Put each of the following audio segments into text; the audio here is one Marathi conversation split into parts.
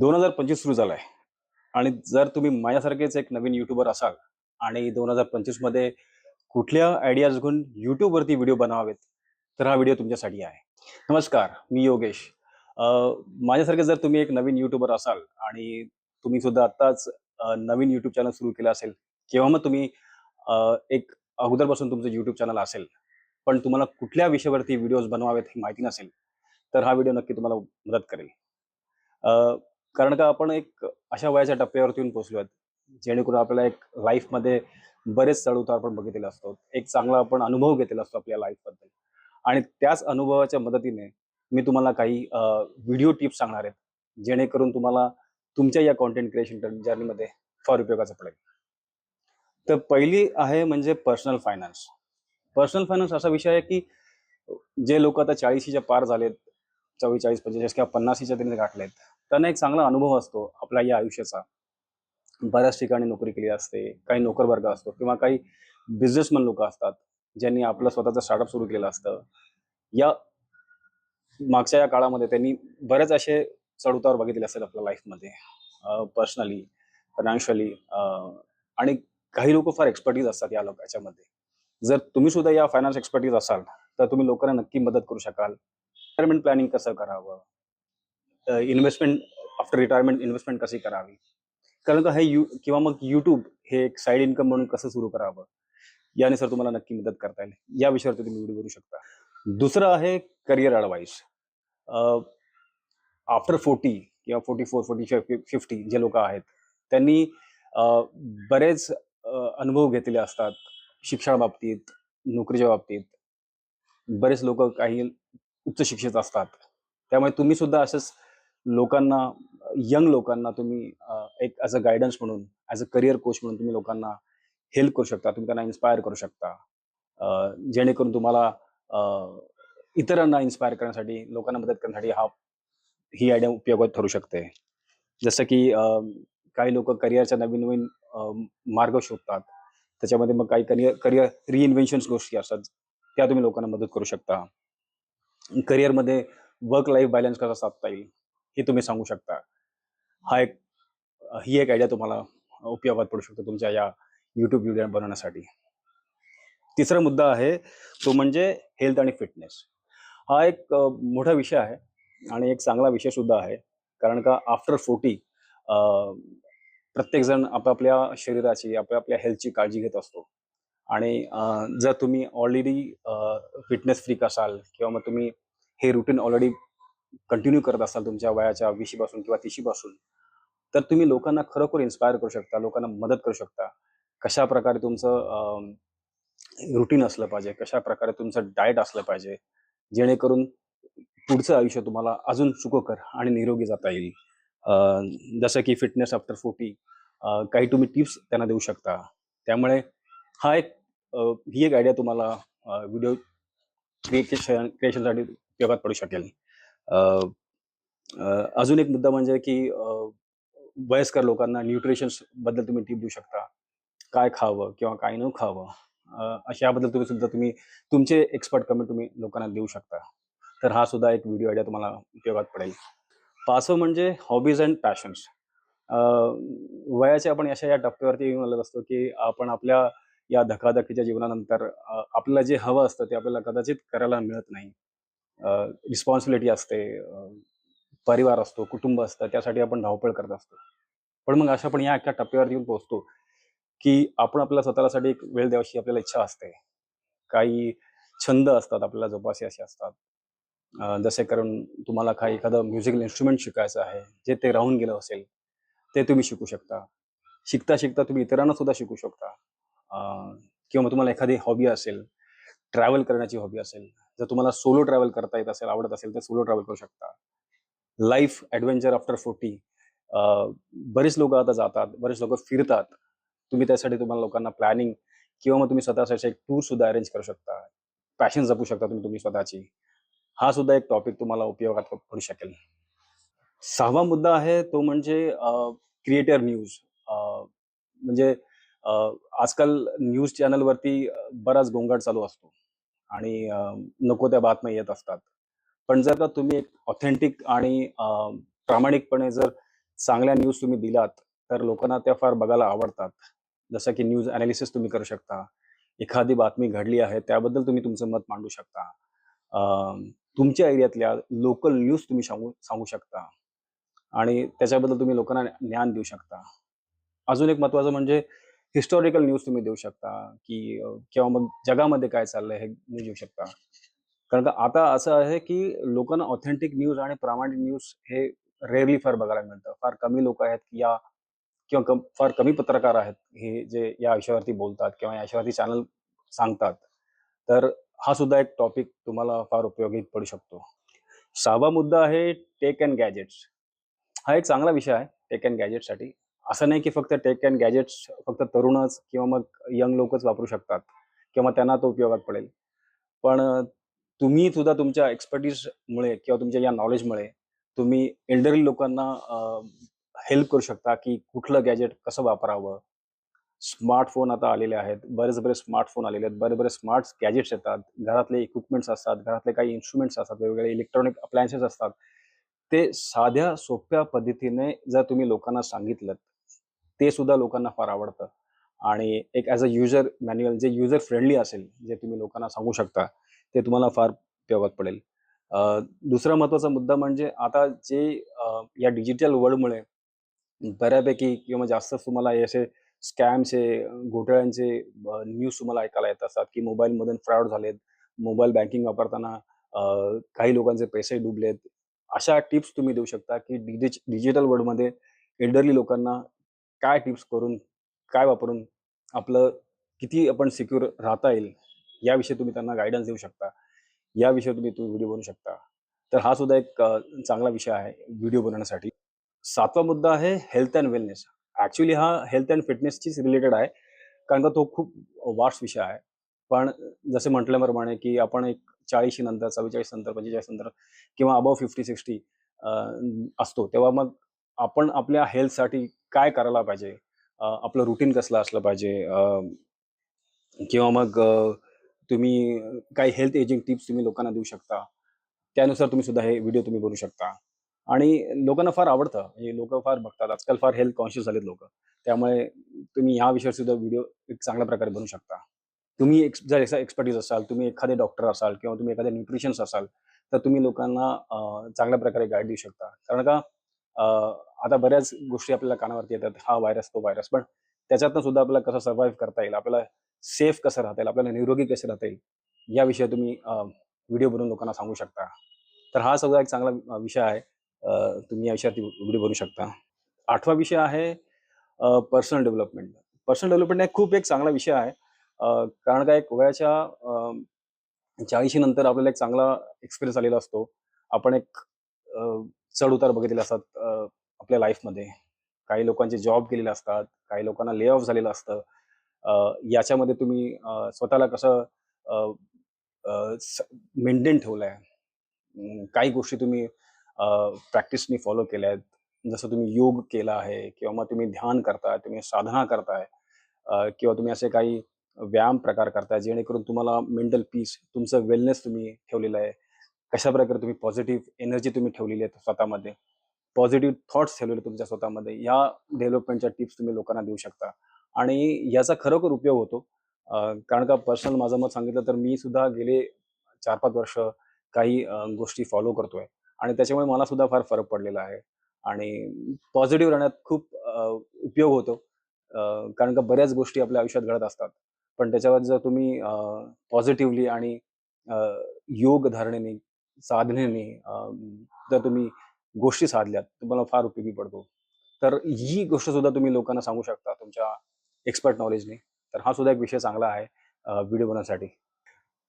दोन हजार पंचवीस सुरू झालाय. आणि जर तुम्ही माझ्यासारखेच एक नवीन युट्यूबर असाल आणि दोन हजार पंचवीसमध्ये कुठल्या आयडियाज घेऊन युट्यूबवरती व्हिडिओ बनवावेत तर हा व्हिडिओ तुमच्यासाठी आहे. नमस्कार मी योगेश. माझ्यासारखे जर तुम्ही एक नवीन युट्यूबर असाल आणि तुम्ही सुद्धा आत्ताच नवीन युट्यूब चॅनल सुरू केलं असेल किंवा मग तुम्ही एक अगोदरपासून तुमचं युट्यूब चॅनल असेल पण तुम्हाला कुठल्या विषयावरती व्हिडिओज बनवावेत हे माहिती नसेल तर हा व्हिडिओ नक्की तुम्हाला मदत करेल. कारण का आपण एक अशा वयाच्या टप्प्यावरती येऊन पोहोचलो आहेत जेणेकरून आपल्याला एक लाईफमध्ये बरेच चढउतार आपण बघितलेले असतो एक चांगला आपण अनुभव घेतलेला असतो आपल्या लाईफबद्दल आणि त्याच अनुभवाच्या मदतीने मी तुम्हाला काही व्हिडिओ टिप्स सांगणार आहेत जेणेकरून तुम्हाला तुमच्या या कॉन्टेंट क्रिएशन जर्नीमध्ये फार उपयोगाचं पडेल. तर पहिली आहे म्हणजे पर्सनल फायनान्स पर्सनल फायनान्स असा विषय आहे की जे लोक आता चाळीशीच्या पार झालेत चव्वेचाळीस पंचेचाळीस किंवा पन्नासीच्या त्यांनी गाठलेत. त्यांना एक चांगला अनुभव असतो आपल्या या आयुष्याचा. बऱ्याच ठिकाणी नोकरी केली असते काही नोकर वर्ग असतो किंवा काही बिझनेसमन लोक असतात ज्यांनी आपलं स्वतःचं स्टार्टअप सुरू केलेलं असतं. या मागच्या या काळामध्ये त्यांनी बरेच असे चढउतार बघितले असेल आपल्या लाईफमध्ये पर्सनली फायनान्शियली आणि काही लोक फार एक्सपर्टीज असतात या लोक याच्यामध्ये जर तुम्ही सुद्धा या फायनान्स एक्सपर्टीज असाल तर तुम्ही लोकांना नक्की मदत करू शकाल. रिटायरमेंट प्लॅनिंग कसं करावं? इन्व्हेस्टमेंट आफ्टर रिटायरमेंट इन्व्हेस्टमेंट कशी करावी? कारण का हे यू किंवा मग यूट्यूब हे एक साईड इन्कम म्हणून कसं सुरू करावं? याने सर तुम्हाला नक्की मदत करता येईल. या विषयावरती तुम्ही व्हिडिओ करू शकता. दुसरं आहे करिअर अडवाईस आफ्टर फोर्टी किंवा फोर्टी फोर फोर्टी फिफ्टी जे लोक आहेत त्यांनी बरेच अनुभव घेतलेले असतात शिक्षणाबाबतीत नोकरीच्या बाबतीत. बरेच लोक काही उच्च शिक्षित असतात. त्यामुळे तुम्ही सुद्धा असंच लोकांना यंग लोकांना तुम्ही एक ॲज अ गायडन्स म्हणून ॲज अ करिअर कोच म्हणून तुम्ही लोकांना हेल्प करू शकता तुम्ही त्यांना इन्स्पायर करू शकता. जेणेकरून तुम्हाला इतरांना इन्स्पायर करण्यासाठी लोकांना मदत करण्यासाठी हा ही आयडिया उपयोगात ठरू शकते. जसं की काही लोक करिअरच्या नवीन नवीन मार्ग शोधतात. त्याच्यामध्ये मग काही करिअर करिअर रिइन्व्हेन्शन गोष्टी असतात त्या तुम्ही लोकांना मदत करू शकता. करिअरमध्ये वर्क लाईफ बॅलन्स कसा साधता येईल? हे तुम्ही सांगू शकता. हा एक ही एक आयडिया तुम्हाला उपयोगात पडू शकतो तुमच्या या युट्यूब व्हिडिओ बनवण्यासाठी. तिसरा मुद्दा आहे तो म्हणजे हेल्थ आणि फिटनेस हा एक मोठा विषय आहे आणि एक चांगला विषय सुद्धा आहे. कारण का आफ्टर फोर्टी प्रत्येकजण आपापल्या शरीराची आपापल्या हेल्थची काळजी घेत असतो. आणि जर तुम्ही ऑलरेडी फिटनेस फ्रीक असाल किंवा मग तुम्ही हे रुटीन ऑलरेडी कंटिन्यू करत असाल तुमच्या वयाच्या वीशीपासून किंवा तीशीपासून तर तुम्ही लोकांना खरोखर इन्स्पायर करू शकता लोकांना मदत करू शकता. कशा प्रकारे तुमचं रुटीन असलं पाहिजे कशा प्रकारे तुमचं डाएट असलं पाहिजे जेणेकरून पुढचं आयुष्य तुम्हाला अजून सुखकर आणि निरोगी जाता येईल. जसं की फिटनेस आफ्टर फोर्टी काही तुम्ही टिप्स त्यांना देऊ शकता. त्यामुळे हा एक ही एक आयडिया तुम्हाला व्हिडिओ क्रिएशन क्रिएशनसाठी उपयोगात पडू शकेल. अजून एक मुद्दा म्हणजे की अं, वयस्कर लोकांना न्यूट्रिशन्सबद्दल तुम्ही टिप देऊ शकता. काय खावं किंवा काय न खावं अशाबद्दल तुम्ही सुद्धा तुम्ही तुमचे एक्सपर्ट कमेंट तुम्ही लोकांना देऊ शकता. तर हा सुद्धा एक व्हिडिओ आयडिया तुम्हाला उपयोगात पडेल. पाचवं म्हणजे हॉबीज अँड पॅशन्स वयाच्या आपण अशा या टप्प्यावरती येऊन असतो की आपण आपल्या या धकाधकीच्या जीवनानंतर आपल्याला जे हवं असतं ते आपल्याला कदाचित करायला मिळत नाही. रिस्पॉन्सिबिलिटी असते परिवार असतो कुटुंब असतं त्यासाठी आपण धावपळ करत असतो. पण मग अशा पण या एका टप्प्यावर येऊन पोहोचतो की आपण आपल्या स्वतःसाठी एक वेळ द्यावशी आपल्याला इच्छा असते. काही छंद असतात आपल्याला जोपासे असे असतात. जसे करून तुम्हाला काही एखादं म्युझिकल इन्स्ट्रुमेंट शिकायचं आहे जे ते राहून गेलं असेल ते तुम्ही शिकू शकता. शिकता शिकता तुम्ही इतरांना सुद्धा शिकू शकता. किंवा मग तुम्हाला एखादी हॉबी असेल ट्रॅव्हल करण्याची हॉबी असेल जर तुम्हाला सोलो ट्रॅव्हल करता येत असेल आवडत असेल तर सोलो ट्रॅव्हल करू शकता. लाईफ ॲडव्हेंचर आफ्टर फोर्टी बरेच लोक आता जातात बरेच लोक फिरतात. तुम्ही त्यासाठी तुम्हाला लोकांना प्लॅनिंग किंवा मग तुम्ही स्वतःसाठी एक टूर सुद्धा अरेंज करू शकता. पॅशन जपू शकता तुम्ही तुम्ही स्वतःची. हा सुद्धा एक टॉपिक तुम्हाला उपयोगात पडू शकेल. सहावा मुद्दा आहे तो म्हणजे क्रिएटर न्यूज म्हणजे आजकाल न्यूज चॅनलवरती बराच गोंगाट चालू असतो. आणि नको त्या बातम्या येत असतात. पण जर का तुम्ही एक ऑथेंटिक आणि प्रामाणिकपणे जर चांगल्या न्यूज तुम्ही दिलात तर लोकांना त्या फार बघायला आवडतात. जसं की न्यूज अनालिसिस तुम्ही करू शकता. एखादी बातमी घडली आहे त्याबद्दल तुम्ही तुमचं मत मांडू शकता. तुमच्या एरियातल्या लोकल न्यूज तुम्ही सांगू सांगू शकता. आणि त्याच्याबद्दल तुम्ही लोकांना ज्ञान देऊ शकता. अजून एक महत्वाचं म्हणजे हिस्टॉरिकल न्यूज तुम्ही देऊ शकता की किंवा मग जगामध्ये काय चाललंय हे न्यूज देऊ शकता. कारण का आता असं आहे की लोकांना ऑथेंटिक न्यूज आणि प्रामाणिक न्यूज हे रेअरली फार बघायला मिळतं. फार कमी लोक आहेत की या किंवा कम, फार कमी पत्रकार आहेत हे जे या विषयावरती बोलतात किंवा या विषयावरती चॅनल सांगतात. तर हा सुद्धा एक टॉपिक तुम्हाला फार उपयोगी पडू शकतो. सहावा मुद्दा आहे टेक अँड गॅजेट्स हा एक चांगला विषय आहे टेक अँड गॅजेटसाठी असं नाही की फक्त टेक अँड गॅजेट्स फक्त तरुणच किंवा मग यंग लोकच वापरू शकतात किंवा त्यांना तो उपयोगात पडेल. पण तुम्ही सुद्धा तुमच्या एक्सपर्टीजमुळे किंवा तुमच्या या नॉलेजमुळे तुम्ही एल्डरली लोकांना हेल्प करू शकता की कुठलं गॅजेट कसं वापरावं. स्मार्टफोन आता आलेले आहेत. बरेच बरेच स्मार्टफोन आलेले आहेत. बरे बरे स्मार्ट गॅजेट्स येतात. घरातले इक्विपमेंट्स असतात. घरातले काही इन्स्ट्रुमेंट्स असतात. वेगवेगळे इलेक्ट्रॉनिक अप्लायन्सेस असतात. ते साध्या सोप्या पद्धतीने जर तुम्ही लोकांना सांगितलं ते सुद्धा लोकांना फार आवडतं. आणि एक ॲज अ युजर मॅन्युअल जे युजर फ्रेंडली असेल जे तुम्ही लोकांना सांगू शकता ते तुम्हाला फार उपयोगात पडेल. दुसरा महत्त्वाचा मुद्दा म्हणजे आता जे या डिजिटल वर्ल्डमुळे बऱ्यापैकी किंवा जास्त तुम्हाला हे असे स्कॅमचे घोटाळ्यांचे न्यूज तुम्हाला ऐकायला येत असतात की मोबाईलमधून फ्रॉड झालेत मोबाईल बँकिंग वापरताना काही लोकांचे पैसे डुबलेत. अशा टिप्स तुम्ही देऊ शकता की डिजिट डिजिटल वर्ल्डमध्ये एल्डरली लोकांना काय टिप्स करून काय वापरून आपलं किती आपण सिक्युअर राहता येईल याविषयी तुम्ही त्यांना गायडन्स देऊ शकता. याविषयी तुम्ही तुम्ही व्हिडिओ बनवू शकता. तर हा सुद्धा एक चांगला विषय आहे व्हिडिओ बनवण्यासाठी. सातवा मुद्दा आहे हेल्थ अँड वेलनेस ॲक्च्युली हा हेल्थ अँड फिटनेसचीच रिलेटेड आहे कारण का तो खूप वास्ट विषय आहे. पण जसे म्हटल्याप्रमाणे की आपण एक चाळीशी नंतर चव्वेचाळीस नंतर पंचेचाळीस नंतर किंवा अबव फिफ्टी सिक्स्टी असतो तेव्हा मग आपण आपल्या हेल्थसाठी काय करायला पाहिजे? आपलं रुटीन कसलं असलं पाहिजे? किंवा मग तुम्ही काही हेल्थ एजिंग टिप्स तुम्ही लोकांना देऊ शकता. त्यानुसार तुम्ही सुद्धा हे व्हिडिओ तुम्ही बनवू शकता. आणि लोकांना फार आवडतं. म्हणजे लोक फार बघतात. आजकाल फार हेल्थ कॉन्शियस झालेत लोक. त्यामुळे तुम्ही ह्या विषयावर सुद्धा व्हिडिओ एक चांगल्या प्रकारे बनवू शकता. तुम्ही एक जर एक्सपर्टीज असाल तुम्ही एखादे डॉक्टर असाल किंवा तुम्ही एखादे न्यूट्रिशन्स असाल तर तुम्ही लोकांना चांगल्या प्रकारे गाईड देऊ शकता. कारण का आता बऱ्याच गोष्टी आपल्याला कानावरती येतात. हा व्हायरस तो व्हायरस पण त्याच्यातनं सुद्धा आपल्याला कसं सर्व्हाइव्ह करता येईल? आपल्याला सेफ कसं राहता येईल? आपल्याला निरोगी कसं राहता येईल? याविषयी तुम्ही व्हिडिओ बनवून लोकांना सांगू शकता. तर हा सगळा एक चांगला विषय आहे. तुम्ही या विषयावरती व्हिडिओ बनवू शकता. आठवा विषय आहे पर्सनल डेव्हलपमेंट पर्सनल डेव्हलपमेंट हा खूप एक चांगला विषय आहे. कारण का एक वयाच्या चाळीशी नंतर आपल्याला एक चांगला एक्सपिरियन्स आलेला असतो. आपण एक चढ उतार बघितलेले असतात आपल्या लाईफमध्ये काही लोकांचे जॉब गेलेले असतात काही लोकांना ले ऑफ झालेलं असतं. याच्यामध्ये तुम्ही स्वतःला कसं मेंटेन ठेवलं आहे काही गोष्टी तुम्ही प्रॅक्टिसनी फॉलो केल्या आहेत जसं तुम्ही योग केला आहे किंवा मग तुम्ही ध्यान करताय तुम्ही साधना करताय किंवा तुम्ही असे काही व्यायाम प्रकार करताय जेणेकरून तुम्हाला मेंटल पीस तुमचं वेलनेस तुम्ही ठेवलेलं आहे. कशा प्रकारे तुम्ही पॉझिटिव्ह एनर्जी तुम्ही ठेवलेली आहे स्वतःमध्ये? पॉझिटिव्ह थॉट्स ठेवलेले तुमच्या स्वतःमध्ये या डेव्हलपमेंटच्या टिप्स तुम्ही लोकांना देऊ शकता. आणि याचा खरोखर उपयोग होतो. कारण का पर्सनल माझं मत सांगितलं तर मी सुद्धा गेले चार पाच वर्ष काही गोष्टी फॉलो करतोय. आणि त्याच्यामुळे मला सुद्धा फार फरक पडलेला आहे. आणि पॉझिटिव्ह राहण्यात खूप उपयोग होतो. कारण का बऱ्याच गोष्टी आपल्या आयुष्यात घडत असतात. पण त्याच्यावर जर तुम्ही पॉझिटिव्हली आणि योग धारणेने साधनेने जर तुम्ही गोष्टी साधल्यात तुम्हाला फार उपयोगी पडतो. तर ही गोष्ट सुद्धा तुम्ही लोकांना सांगू शकता तुमच्या एक्सपर्ट नॉलेजने तर हा सुद्धा एक विषय चांगला आहे व्हिडिओ बनवण्यासाठी.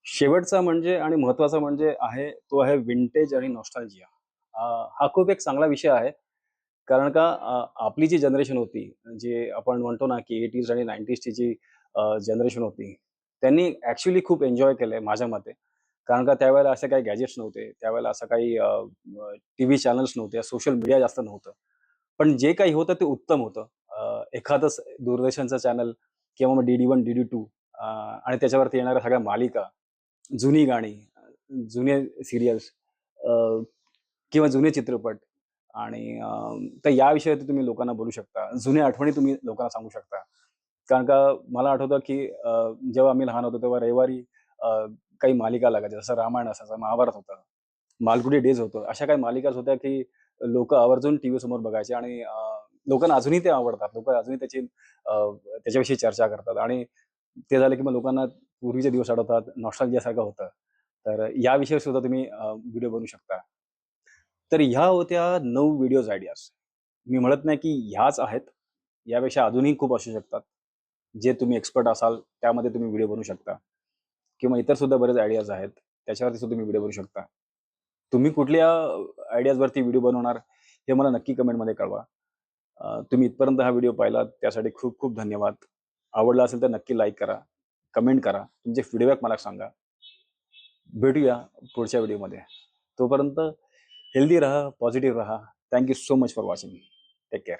शेवटचा म्हणजे आणि महत्त्वाचा म्हणजे आहे तो आहे विंटेज आणि नॉस्टॉलजिया हा खूप एक चांगला विषय आहे. कारण का आपली जी जनरेशन होती जे आपण म्हणतो ना की एटीज आणि नाईन्टीजची जी जनरेशन होती त्यांनी ॲक्च्युली खूप एन्जॉय केलं आहे माझ्या मते. कारण का त्यावेळेला असे काही गॅजेट्स नव्हते. त्यावेळेला असं काही टी व्ही चॅनल्स नव्हते. सोशल मीडिया जास्त नव्हतं. पण जे काही होतं ते उत्तम होतं. एखादंच दूरदर्शनचं चॅनल किंवा मग D D one D D two आणि त्याच्यावरती येणाऱ्या सगळ्या मालिका जुनी गाणी जुने सिरियल्स किंवा जुने चित्रपट आणि तर याविषयी तुम्ही लोकांना बोलू शकता. जुन्या आठवणी तुम्ही लोकांना सांगू शकता. कारण का मला आठवतं की जेव्हा आम्ही लहान होतो तेव्हा रविवारी काही मालिका लागायच्या जसं रामायण असायचं महाभारत होतं मालगुडी डेज होतं अशा काही मालिकाच होत्या की लोक आवर्जून टी व्ही समोर बघायचे आणि लोकांना अजूनही ते आवडतात लोक अजूनही त्याची त्याच्याविषयी चर्चा करतात आणि ते झालं की मग लोकांना पूर्वीचे दिवस आठवतात नॉस्ट्रॉलॉजीसारखं होतं. तर याविषयी सुद्धा तुम्ही व्हिडिओ बनवू शकता. तर ह्या होत्या नऊ व्हिडिओज आयडियाज मी म्हणत नाही की ह्याच आहेत यापेक्षा अजूनही खूप असू शकतात. जे तुम्ही एक्सपर्ट असाल त्यामध्ये तुम्ही व्हिडिओ बनवू शकता. किंवा इतर सुद्धा बरेच आयडियाज आहेत. त्याच्यावरती सुद्धा तुम्ही व्हिडिओ बनवू शकता. तुम्ही कुठल्या आयडियाजवरती व्हिडिओ बनवणार हे मला नक्की कमेंटमध्ये कळवा. तुम्ही इथपर्यंत हा व्हिडिओ पाहिला त्यासाठी खूप खूप धन्यवाद. आवडला असेल तर नक्की लाईक करा कमेंट करा तुमचे फीडबॅक मला सांगा. भेटूया पुढच्या व्हिडिओमध्ये तोपर्यंत हेल्दी राहा पॉझिटिव्ह राहा. Thank you so much for watching take care